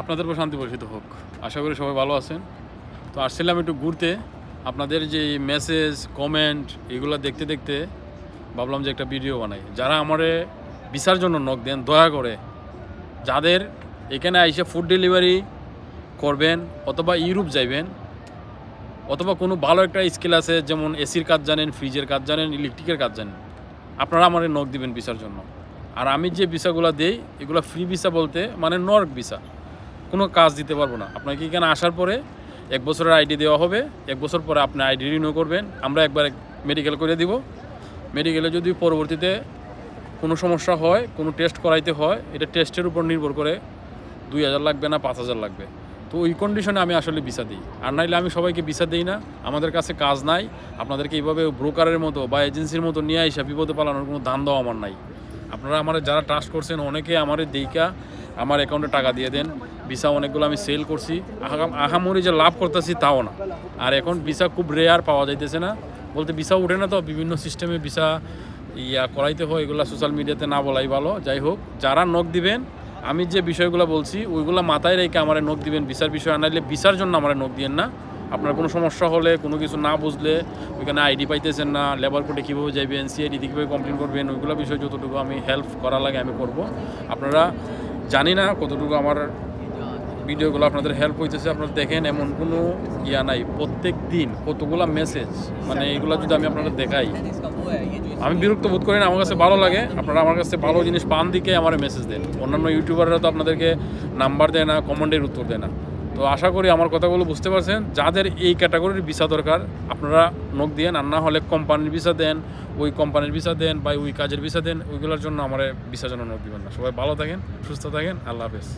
আপনাদের উপর শান্তি বর্ষিত হোক। আশা করি সবাই ভালো আছেন। তো আসছিলাম একটু ঘুরতে। আপনাদের যে মেসেজ কমেন্ট এগুলো দেখতে দেখতে ভাবলাম যে একটা ভিডিও বানাই। যারা আমারে বিচার জন্য নখ দেন, দয়া করে যাদের এখানে আইসে ফুড ডেলিভারি করবেন অথবা ইউরোপ যাইবেন, অথবা কোনো ভালো একটা স্কিল আছে, যেমন এসির কাজ জানেন ফ্রিজের কাজ জানেন ইলেকট্রিকের কাজ জানেন, আপনারা আমারে নখ দিবেন ভিসার জন্য। আর আমি যে ভিসাগুলো দেই, এগুলো ফ্রি ভিসা বলতে মানে নর্ক ভিসা। কোনো কাজ দিতে পারব না। আপনাকে এখানে আসার পরে এক বছরের আইডি দেওয়া হবে। এক বছর পরে আপনি আইডি রিনিউ করবেন। আমরা একবার মেডিকেল করে দিব। মেডিকেলে যদি পরবর্তীতে কোনো সমস্যা হয়, কোনো টেস্ট করাইতে হয়, এটা টেস্টের উপর নির্ভর করে দুই হাজার লাগবে না, পাঁচ হাজার লাগবে। তো ওই কন্ডিশনে আমি আসলে ভিসা দিই। আর নাইলে আমি সবাইকে ভিসা দিই না। আমাদের কাছে কাজ নাই। আপনাদেরকে এইভাবে ব্রোকারের মতো বা এজেন্সির মতো নিয়ে আইসা বিপদে পালানোর কোনো দান দেওয়া আমার নাই। আপনারা আমার যারা ট্রাস্ট করছেন, অনেকে আমার দেইকা আমার অ্যাকাউন্টে টাকা দিয়ে দেন। ভিসা অনেকগুলো আমি সেল করছি। আহা- আহামরি যে লাভ করতেছি তাও না। আর এখন ভিসা খুব রেয়ার পাওয়া যাইতেছে না। বলতে ভিসা উঠে না তো, বিভিন্ন সিস্টেমে ভিসা ইয়া করাইতে হয়, এগুলো সোশ্যাল মিডিয়াতে না বলাই ভালো। যাই হোক, যারা নখ দিবেন, আমি যে বিষয়গুলো বলছি, ওইগুলো মাথায় রেখে আমার নখ দিবেন। ভিসার বিষয় আনাইলে ভিসার জন্য আমার নখ দিয়েন না। আপনার কোনো সমস্যা হলে, কোনো কিছু না বুঝলে, ওইখানে আইডি পাইতেছেন না লেবার কোর্টে কীভাবে যাইবেন সিআইডি কীভাবে কমপ্লেন করবেন, ওইগুলো বিষয়ে যতটুকু আমি হেল্প করা লাগে আমি করব। আপনারা জানি না কতটুকু আমার ভিডিওগুলো আপনাদের হেল্প হইতেছে, আপনারা দেখেন, এমন কোনো ইয়া নাই। প্রত্যেক দিন কতগুলো মেসেজ মানে এগুলো যদি আমি আপনাদের দেখাই, আমি বিরক্ত বোধ করি না, আমার কাছে ভালো লাগে। আপনারা আমার কাছে ভালো জিনিস পান দিকে আমার মেসেজ দেন। অন্যান্য ইউটিউবাররা তো আপনাদেরকে নাম্বার দেয় না কমেন্টের উত্তর দেয় না। তো আশা করি আমার কথাগুলো বুঝতে পারছেন। যাদের এই ক্যাটাগরির ভিসা দরকার, আপনারা নখ দিয়ে আর না হলে কোম্পানির ভিসা দেন, ওই কোম্পানির ভিসা দেন বা ওই কাজের ভিসা দেন, ওইগুলোর জন্য আমার ভিসার জন্য নখ দিবেন না। সবাই ভালো থাকেন, সুস্থ থাকেন, আল্লাহ হাফেজ।